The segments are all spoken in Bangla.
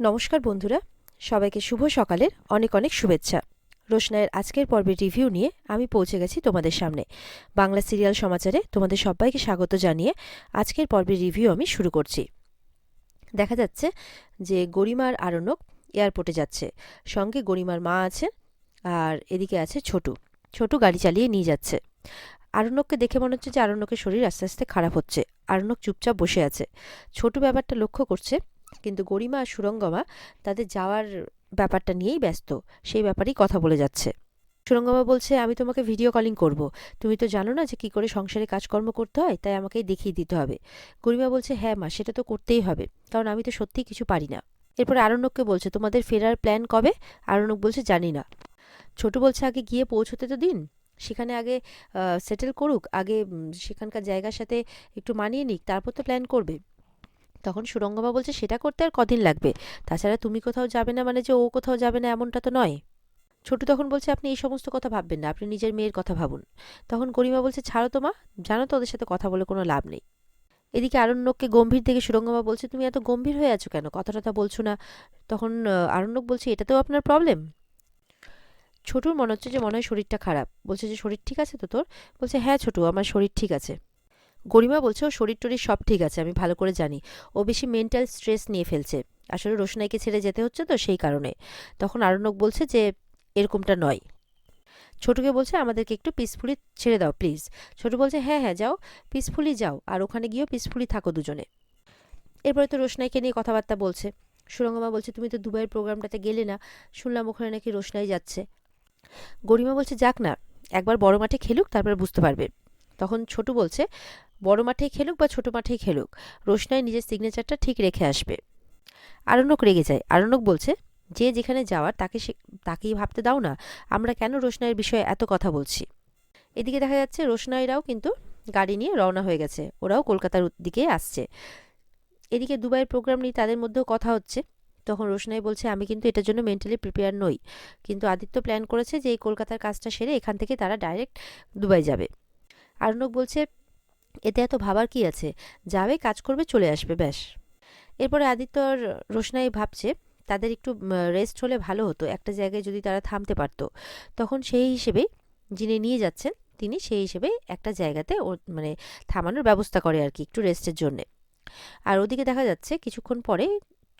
নমস্কার বন্ধুরা, সবাইকে শুভ সকালের অনেক অনেক শুভেচ্ছা। রোশনায়ের আজকের পর্বের রিভিউ নিয়ে আমি পৌঁছে গেছি তোমাদের সামনে। বাংলা সিরিয়াল সমাচারে তোমাদের সবাইকে স্বাগত জানিয়ে আজকের পর্বের রিভিউ আমি শুরু করছি। দেখা যাচ্ছে যে গরিমার আরণ্যক এয়ারপোর্টে যাচ্ছে। সঙ্গে গরিমার মা আছে আর এদিকে আছে ছোটু। ছোটু গাড়ি চালিয়ে নিয়ে যাচ্ছে। আরণ্যককে দেখে মনে হচ্ছে যে আরণ্যকের শরীর আস্তে আস্তে খারাপ হচ্ছে। আরণ্যক চুপচাপ বসে আছে। ছোটু ব্যাপারটা লক্ষ্য করছে কিন্তু গরিমা আর সুরঙ্গমা তাদের যাওয়ার ব্যাপারটা নিয়েই ব্যস্ত। সেই ব্যাপারেই কথা বলে যাচ্ছে। সুরঙ্গমা বলছে, আমি তোমাকে ভিডিও কলিং করব। তুমি তো জানো না যে কি করে সংসারে কাজকর্ম করতে হয়, তাই আমাকেই দেখিয়ে দিতে হবে। গরিমা বলছে হ্যাঁ মা, সেটা তো করতেই হবে। কারণ আমি তো সত্যিই কিছু পারি না। এরপর আরণ্যককে বলছে, তোমাদের ফেরার প্ল্যান কবে? আরণ্যক বলছে, জানি না। ছোট বলছে, আগে গিয়ে পৌঁছতে তো দিন। সেখানে আগে সেটেল করুক। আগে সেখানকার জায়গার সাথে একটু মানিয়ে নিক। তারপর তো প্ল্যান করবে। তখন সুরঙ্গমা বলছে, সেটা করতে আর কদিন লাগবে। তাছাড়া তুমি কোথাও যাবে না মানে যে ও কোথাও যাবে না এমনটা তো নয়। ছোটু তখন বলছে, আপনি এই সমস্ত কথা ভাববেন না, আপনি নিজের মেয়ের কথা ভাবুন। তখন গরিমা বলছে, ছাড়ো তো মা, জানো তো ওদের সাথে কথা বলে কোনো লাভ নেই। এদিকে আরণ্যককে গম্ভীর দেখে সুরঙ্গমা বলছে, তুমি এত গম্ভীর হয়ে আছো কেন? কথা টথা বলছো না। তখন আরণ্যক বলছে, এটাতেও আপনার প্রবলেম ছোটুর মনে হচ্ছে যে মনে হয় শরীরটা খারাপ। বলছে যে, শরীর ঠিক আছে তো তোর? বলছে হ্যাঁ ছোটু, আমার শরীর ঠিক আছে। গরিমা বলছে ও শরীর টরির সব ঠিক আছে, আমি ভালো করে জানি। ও বেশি মেন্টাল স্ট্রেস নিয়ে ফেলছে। আসলে রোশনাইকে ছেড়ে যেতে হচ্ছে তো সেই কারণে। তখন আরণ্যক বলছে যে, এরকমটা নয়। ছোটকে বলছে, আমাদেরকে একটু পিসফুলি ছেড়ে দাও প্লিজ ছোট বলছে হ্যাঁ হ্যাঁ যাও পিসফুলি যাও, আর ওখানে গিয়েও পিসফুলি থাকো দুজনে। এরপরে তো রোশনাইকে নিয়ে কথাবার্তা বলছে। সুরঙ্গমা বলছে, তুমি তো দুবাইয়ের প্রোগ্রামটাতে গেলে না, শুনলাম ওখানে নাকি রোশনাই যাচ্ছে। গরিমা বলছে, যাক না, একবার বড় মাঠে খেলুক, তারপর বুঝতে পারবে। তখন ছোটু বলছে, বড় মাঠেই খেলুক বা ছোট মাঠেই খেলুক, রোশনাই নিজের সিগনেচারটা ঠিক রেখে আসবে। আরণ্যক রেগে যায়। আরণ্যক বলছে, যে যেখানে যাওয়ার তাকে তাকেই ভাবতে দাও না, আমরা কেন রোশনাইয়ের বিষয়ে এত কথা বলছি? এদিকে দেখা যাচ্ছে রোশনাইরাও কিন্তু গাড়ি নিয়ে রওনা হয়ে গেছে। ওরাও কলকাতার দিকে আসছে। এদিকে দুবাইয়ের প্রোগ্রাম নিয়ে তাদের মধ্যেও কথা হচ্ছে। তখন রোশনাই বলছে, আমি কিন্তু এটার জন্য মেন্টালি প্রিপেয়ার নই। কিন্তু আদিত্য প্ল্যান করেছে যে এই কলকাতার কাজটা সেরে এখান থেকে তারা ডাইরেক্ট দুবাই যাবে। আরণ্যক বলছে, এতে এত ভাবার কি আছে? যাবে, কাজ করবে, চলে আসবে, ব্যাস। এরপরে আদিত্য আর রোশনাই ভাবছে, তাদের একটু রেস্ট হলে ভালো হতো। একটা জায়গায় যদি তারা থামতে পারতো। তখন সেই হিসেবেই যিনি নিয়ে যাচ্ছেন, তিনি সেই হিসেবে একটা জায়গাতে ও মানে থামানোর ব্যবস্থা করে আর কি, একটু রেস্টের জন্যে। আর ওদিকে দেখা যাচ্ছে, কিছুক্ষণ পরে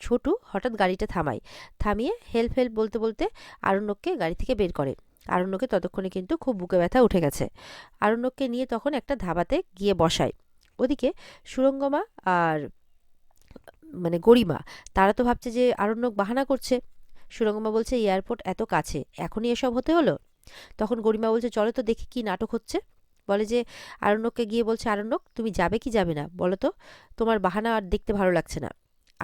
ছোটু হঠাৎ গাড়িটা থামায়। থামিয়ে হেল্প হেল্প বলতে বলতে আরণ্যককে গাড়ি থেকে বের করে। আরণ্যকে ততক্ষণে কিন্তু খুব বুকে ব্যথা উঠে গেছে। আরণ্যককে নিয়ে তখন একটা ধাবাতে গিয়ে বসায়। ওদিকে সুরঙ্গমা আর মানে গরিমা, তারা তো ভাবছে যে আরণ্যক বাহানা করছে। সুরঙ্গমা বলছে এয়ারপোর্ট এত কাছে, এখনই এসব হতে হলো? তখন গরিমা বলছে, চলো তো দেখি কি নাটক হচ্ছে। বলে যে, আরণ্যককে গিয়ে বলছে, আরণ্যক, তুমি যাবে কি যাবে না? বলো তো, তোমার বাহানা আর দেখতে ভালো লাগছে না।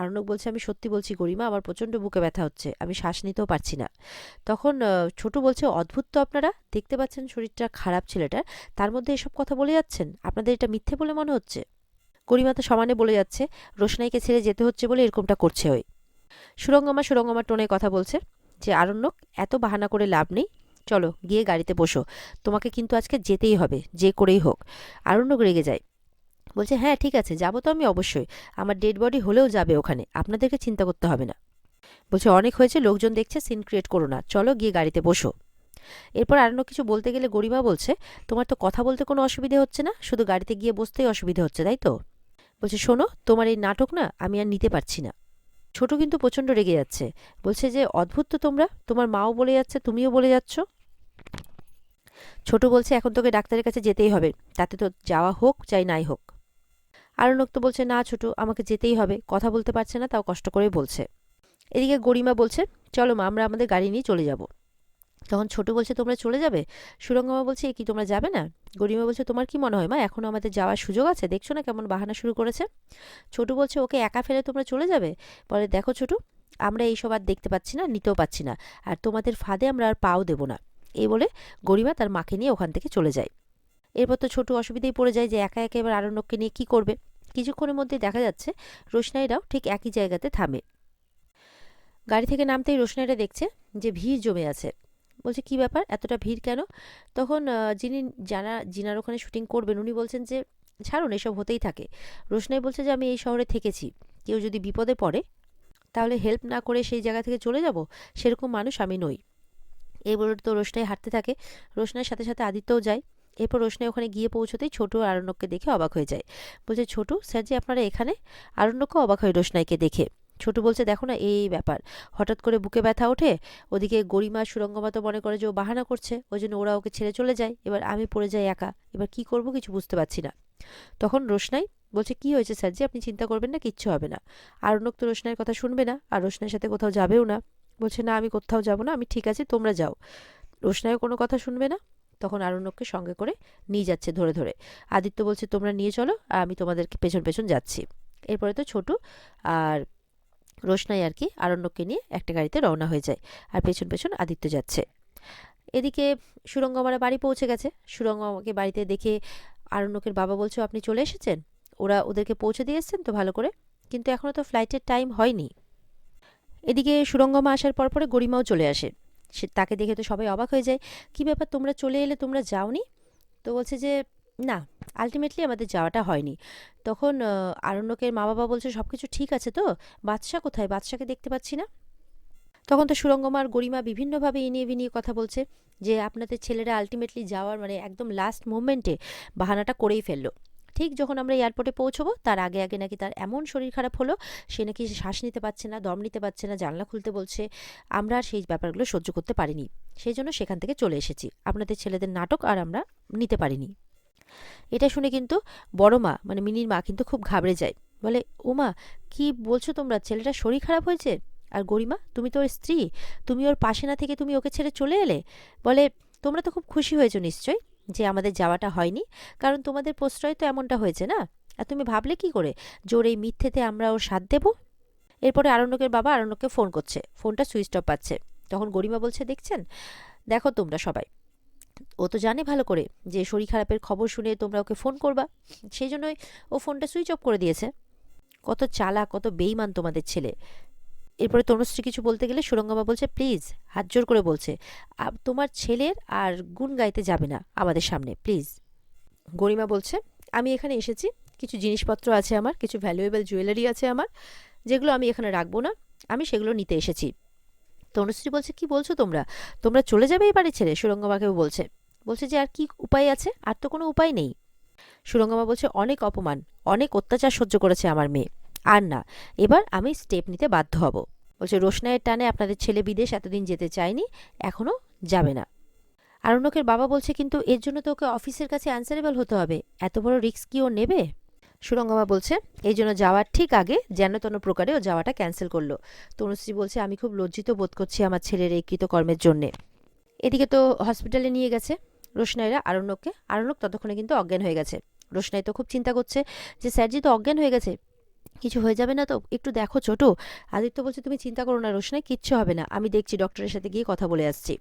আরণ্যক বলছে, আমি সত্যি বলছি গরিমা, আমার প্রচণ্ড বুকে ব্যথা হচ্ছে, আমি শ্বাস নিতেও পারছি না। তখন ছোটু বলছে, অদ্ভুত তো আপনারা, দেখতে পাচ্ছেন শরীরটা খারাপ ছেলেটার, তার মধ্যে এসব কথা বলে যাচ্ছেন, আপনাদের এটা মিথ্যে বলে মনে হচ্ছে? গরিমা তো সমানে বলে যাচ্ছে, রোশনাইকে ছেড়ে যেতে হচ্ছে বলে এরকমটা করছে ওই। সুরঙ্গমা, সুরঙ্গমার টোনে কথা বলছে যে আরণ্যক এত বাহানা করে লাভ নেই, চলো গিয়ে গাড়িতে বসো, তোমাকে কিন্তু আজকে যেতেই হবে, যে করেই হোক। আরণ্যক রেগে যায়। বলছে হ্যাঁ ঠিক আছে, যাব তো আমি অবশ্যই। আমার ডেড বডি হলেও যাবে ওখানে, আপনাদেরকে চিন্তা করতে হবে না। বলছে, অনেক হয়েছে, লোকজন দেখছে সিন ক্রিয়েট করো না। চলো গিয়ে গাড়িতে বসো। এরপর আরণ্য কিছু বলতে গেলে গরিমা বলছে, তোমার তো কথা বলতে কোনো অসুবিধে হচ্ছে না, শুধু গাড়িতে গিয়ে বসতেই অসুবিধে হচ্ছে, তাই তো? বলছে, শোনো, তোমার এই নাটক না, আমি আর নিতে পারছি না। ছোট কিন্তু প্রচণ্ড রেগে যাচ্ছে। বলছে যে, অদ্ভুত তো তোমরা, তোমার মাও বলে যাচ্ছে, তুমিও বলে যাচ্ছ? ছোট বলছে, এখন তোকে ডাক্তারের কাছে যেতেই হবে, তাতে তো যাওয়া হোক, চাই নাই হোক। আরণ্যক তো বলছে, না ছোট, আমাকে যেতেই হবে। কথা বলতে পারছে না, তাও কষ্ট করেই বলছে। এদিকে গরিমা বলছে, চলো মা, আমরা আমাদের গাড়ি নিয়ে চলে যাব। তখন ছোট বলছে, তোমরা চলে যাবে? সুরঙ্গমা বলছে কি, তোমরা যাবে না? গরিমা বলছে, তোমার কি মনে হয় মা, এখনও আমাদের যাওয়ার সুযোগ আছে? দেখছ না কেমন বাহানা শুরু করেছে? ছোট বলছে, ওকে একা ফেলে তোমরা চলে যাবে? পরে দেখো ছোট, আমরা এইসব আর দেখতে পাচ্ছি না, নিতেও পাচ্ছি না। আর তোমাদের ফাঁদে আমরা আর পাও দেবো না। এই বলে গরিমা তার মাকে নিয়ে ওখান থেকে চলে যায়। এরপর তো ছোট অসুবিধায় পড়ে যায় যে একা একা এবার আরণ্যককে নিয়ে কি করবে। কিছুক্ষণের মধ্যে দেখা যাচ্ছে রোশনাইরাও ঠিক একই জায়গাতে থামে। গাড়ি থেকে নামতেই রোশনাইরা দেখছে যে ভিড় জমে আছে। বলছে, কি ব্যাপার? এতটা ভিড় কেন? তখন যিনি যারা, যিনার ওখানে শুটিং করবেন, উনি বলছেন যে, ছাড়ুন, এসব হতেই থাকে। রোশনাই বলছে যে, আমি এই শহরে থেকেছি। কেউ যদি বিপদে পড়ে, তাহলে হেল্প না করে সেই জায়গা থেকে চলে যাব? সেরকম মানুষ আমি নই। এই বলে তো রোশনাই হাঁটতে থাকে। রোশনার সাথে সাথে আদিত্যও যায়। এরপর রোশনাই ওখানে গিয়ে পৌঁছতেই ছোটু আর আরণ্যককে দেখে অবাক হয়ে যায়। বলছে, ছোটু স্যার যে আপনারা এখানে? আরণ্যকও অবাক হয় রোশনাইকে দেখে। ছোটু বলছে, দেখো না, এই ব্যাপার। হঠাৎ করে বুকে ব্যথা ওঠে, ওদিকে গরিমা সুরঙ্গমা তো মনে করে যে ও বাহানা করছে, ওই জন্য ওরা ওকে ছেড়ে চলে যায়। এবার আমি পড়ে যাই একা, এবার কি করব কিছু বুঝতে পারছি না। তখন রোশনাই বলছে, কি হয়েছে স্যার জি আপনি চিন্তা করবেন না, কিচ্ছু হবে না। আরণ্যক তো রোশনাইয়ের কথা শুনবে না, আর রোশনাইয়ের সাথে কোথাও যাবেও না। বলছে, না, আমি কোথাও যাব না, আমি ঠিক আছে, তোমরা যাও। রোশনাইও কোনো কথা শুনবে না। তখন আরণ্যককে সঙ্গে করে নিয়ে যাচ্ছে ধরে ধরে। আদিত্য বলছে, তোমরা নিয়ে চলো আর আমি তোমাদেরকে পেছন পেছন যাচ্ছি। এরপরে তো ছোটু আর রোশনাই আর কি আরণ্যককে নিয়ে একটা গাড়িতে রওনা হয়ে যায় আর পেছন পেছন আদিত্য যাচ্ছে। এদিকে সুরঙ্গমারা বাড়ি পৌঁছে গেছে। সুরঙ্গমাকে বাড়িতে দেখে আরণ্যকের বাবা বলছে, আপনি চলে এসেছেন? ওরা ওদেরকে পৌঁছে দিয়ে এসছেন তো ভালো করে? কিন্তু এখনও তো ফ্লাইটের টাইম হয়নি। এদিকে সুরঙ্গমা আসার পর পরে গরিমাও চলে আসে। সে তাকে দেখে তো সবাই অবাক হয়ে যায়, কি ব্যাপার তোমরা চলে এলে, তোমরা যাওনি? তো বলছে যে, না আলটিমেটলি আমাদের যাওয়াটা হয়নি। তখন আরণ্যকের মা বাবা বলছে সব কিছু ঠিক আছে তো? বাদশা কোথায়? বাদশাকে দেখতে পাচ্ছি না? তখন তো সুরঙ্গমার গরিমা বিভিন্নভাবে ইনিয়ে বিনিয়ে কথা বলছে, যে আপনাদের ছেলেরা আলটিমেটলি যাওয়ার মানে একদম লাস্ট মোমেন্টে বাহানাটা করেই ফেলল। ঠিক যখন আমরা এয়ারপোর্টে পৌঁছবো, তার আগে আগে নাকি তার এমন শরীর খারাপ হলো, সে নাকি শ্বাস নিতে পারছে না, দম নিতে পারছে না, জানলা খুলতে বলছে। আমরা আর সেই ব্যাপারগুলো সহ্য করতে পারিনি। সেই জন্য সেখান থেকে চলে এসেছি। আপনাদের ছেলেদের নাটক আর আমরা নিতে পারিনি। এটা শুনে কিন্তু বড় মা মানে মিনির মা কিন্তু খুব ঘাবড়ে যায়। বলে ও মা কি বলছো তোমরা? ছেলেটা শরীর খারাপ হয়েছে? আর গরিমা, তুমি তো ওর স্ত্রী। তুমি ওর পাশে না থেকে তুমি ওকে ছেড়ে চলে এলে? বলে, তোমরা তো খুব খুশি হয়েছো নিশ্চয়ই। যে আমাদের যাওয়াটা হয়নি। কারণ তোমাদের প্রশ্রয় তো এমনটা হয়েছে না? আর তুমি ভাবলে কি করে? জোর এই মিথ্যেতে আমরা ওর সাথ দেবো? এরপরে আরণ্যকের বাবা আরণ্যককে ফোন করছে। ফোনটা সুইচ অফ পাচ্ছে। তখন গরিমা বলছে, দেখছেন? দেখো তোমরা সবাই। ও তো জানে ভালো করে যে শরীর খারাপের খবর শুনে তোমরা ওকে ফোন করবা। সেই জন্যই ও ফোনটা সুইচ অফ করে দিয়েছে। কত চালা কত বেইমান তোমাদের ছেলে। এরপরে তনুশ্রী কিছু বলতে গেলে সুরঙ্গমা বলছে, প্লিজ, হাত জোর করে বলছে তোমার ছেলের আর গুণ গাইতে যাবে না আমাদের সামনে, প্লিজ। গরিমা বলছে, আমি এখানে এসেছি, কিছু জিনিসপত্র আছে আমার, কিছু ভ্যালুয়েবল জুয়েলারি আছে আমার, যেগুলো আমি এখানে রাখব না, আমি সেগুলো নিতে এসেছি। তনুশ্রী বলছে, কি বলছো তোমরা? তোমরা চলে যাবে এই বাড়ি ছেড়ে? সুরঙ্গমাকেও বলছে বলছে যে, আর কি উপায় আছে? আর তো কোনো উপায় নেই। সুরঙ্গমা বলছে, অনেক অপমান, অনেক অত্যাচার সহ্য করেছে আমার মেয়ে। আর না, এবার আমি স্টেপ নিতে বাধ্য হব। বলছে, রোশনাইয়ের টানে আপনাদের ছেলে বিদেশ এতদিন যেতে চায়নি এখনও যাবে না। আরণ্যকের বাবা বলছে, কিন্তু এর জন্য তো ওকে অফিসের কাছে অ্যান্সারেবল হতে হবে। এত বড় রিস্ক কি ও নেবে? সুরঙ্গমা বলছে, এই জন্য যাওয়ার ঠিক আগে যেন তেন প্রকারে ও যাওয়াটা ক্যান্সেল করল। তনুশ্রী বলছে, আমি খুব লজ্জিত বোধ করছি আমার ছেলের এই কৃতকর্মের জন্যে। এদিকে তো হসপিটালে নিয়ে গেছে। রোশনাইরা আরণ্যককে, আরণ্যক ততক্ষণে কিন্তু অজ্ঞান হয়ে গেছে। রোশনাই তো খুব চিন্তা করছে যে, স্যারজি তো অজ্ঞান হয়ে গেছে কিছু হয়ে যাবে না তো? একটু দেখো ছোট। আদিত্য বলছে, তুমি চিন্তা করো না রোশনাই, কিচ্ছু হবে না। আমি দেখছি ডক্টরের সাথে গিয়ে কথা বলে আসছি।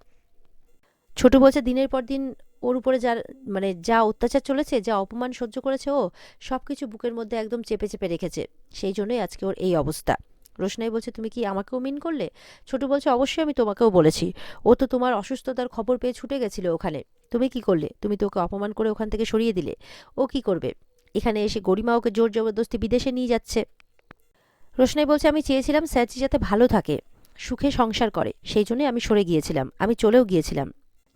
ছোট বলছে, দিনের পর দিন ওর উপরে যার মানে যা অত্যাচার চলেছে, যা অপমান সহ্য করেছে ও সব কিছু বুকের মধ্যে একদম চেপে চেপে রেখেছে। সেই জন্যই আজকে ওর এই অবস্থা। রোশনাই বলছে, তুমি কি আমাকেও মিন করলে? ছোট বলছে, অবশ্যই আমি তোমাকেও বলেছি। ও তো তোমার অসুস্থতার খবর পেয়ে ছুটে গেছিল ওখানে। তুমি কি করলে? তুমি তো ওকে অপমান করে ওখান থেকে সরিয়ে দিলে। ও কি করবে? এখানে এসে গরিমা ওকে জোর জবরদস্তি বিদেশে নিয়ে যাচ্ছে। রোশনাই বলছে, আমি চেয়েছিলাম স্যারজি যাতে ভালো থাকে, সুখে সংসার করে। সেই জন্যই আমি সরে গিয়েছিলাম, আমি চলেও গিয়েছিলাম।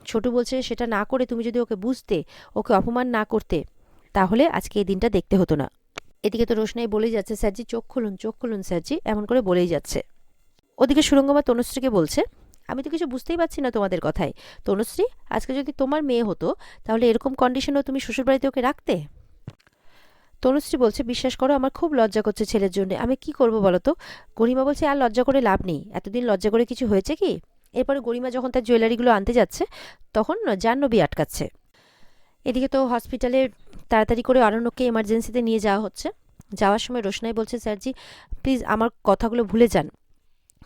ছোটু বলছে, সেটা না করে তুমি যদি ওকে বুঝতে, ওকে অপমান না করতে, তাহলে আজকে এই দিনটা দেখতে হতো না। এদিকে তো রোশনাই বলেই যাচ্ছে স্যারজি চোখ খুলুন চোখ খুলুন স্যারজি এমন করে বলেই যাচ্ছে। ওদিকে সুরঙ্গমা তনুশ্রীকে বলছে, আমি তো কিছু বুঝতেই পারছি না তোমাদের কথায়। তনুশ্রী, আজকে যদি তোমার মেয়ে হতো, তাহলে এরকম কন্ডিশনেও তুমি শ্বশুরবাড়িতে ওকে রাখতে? তনুশ্রী বলছে, বিশ্বাস করো, আমার খুব লজ্জা করছে ছেলের জন্য। আমি কি করব বলো তো? গরিমা বলছে, আর লজ্জা করে লাভ নেই। এতদিন লজ্জা করে কিছু হয়েছে কি? এরপরে গরিমা যখন তার জুয়েলারিগুলো আনতে যাচ্ছে, তখন জাহ্নবী আটকাচ্ছে। এদিকে তো হসপিটালে তাড়াতাড়ি করে অরণ্যকে এমার্জেন্সিতে নিয়ে যাওয়া হচ্ছে। যাওয়ার সময় রোশনাই বলছে স্যারজি প্লিজ আমার কথাগুলো ভুলে যান।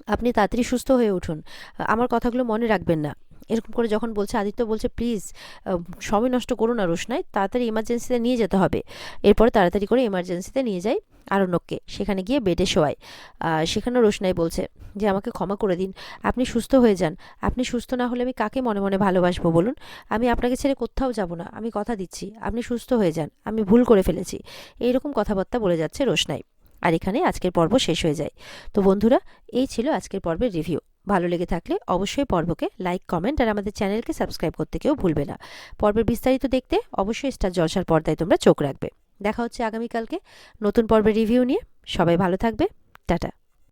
আপনি তাড়াতাড়ি সুস্থ হয়ে উঠুন। আমার কথাগুলো মনে রাখবেন না। এরকম করে যখন বলছে আদিত্য বলছে প্লিজ সময় নষ্ট করো না রোশনাই তাড়াতাড়ি এমার্জেন্সিতে নিয়ে যেতে হবে। এরপর তাড়াতাড়ি করে এমার্জেন্সিতে নিয়ে যাই আরণ্যককে সেখানে গিয়ে বেডে শোয়ায়। আহ, সেখানেও রোশনাই বলছে যে আমাকে ক্ষমা করে দিন আপনি সুস্থ হয়ে যান। আপনি সুস্থ না হলে আমি কাকে মনে মনে ভালোবাসবো বলুন? আমি আপনাকে ছেড়ে কোথাও যাব না আমি কথা দিচ্ছি আপনি সুস্থ হয়ে যান আমি ভুল করে ফেলেছি। এইরকম কথাবার্তা বলে যাচ্ছে রোশনাই। আর এখানে আজকের পর্ব শেষ হয়ে যায়। তো বন্ধুরা এই ছিল আজকের পর্বের রিভিউ ভালো লেগে থাকলে অবশ্যই পর্বকে লাইক কমেন্ট আর আমাদের চ্যানেলকে সাবস্ক্রাইব করতে কেউ ভুলবে না। পর্বের বিস্তারিত দেখতে অবশ্যই স্টার জলসার পর্দায় তোমরা চোখ রাখবে। দেখা হচ্ছে আগামীকালকে নতুন পর্বের রিভিউ নিয়ে। সবাই ভালো থাকবে। টাটা।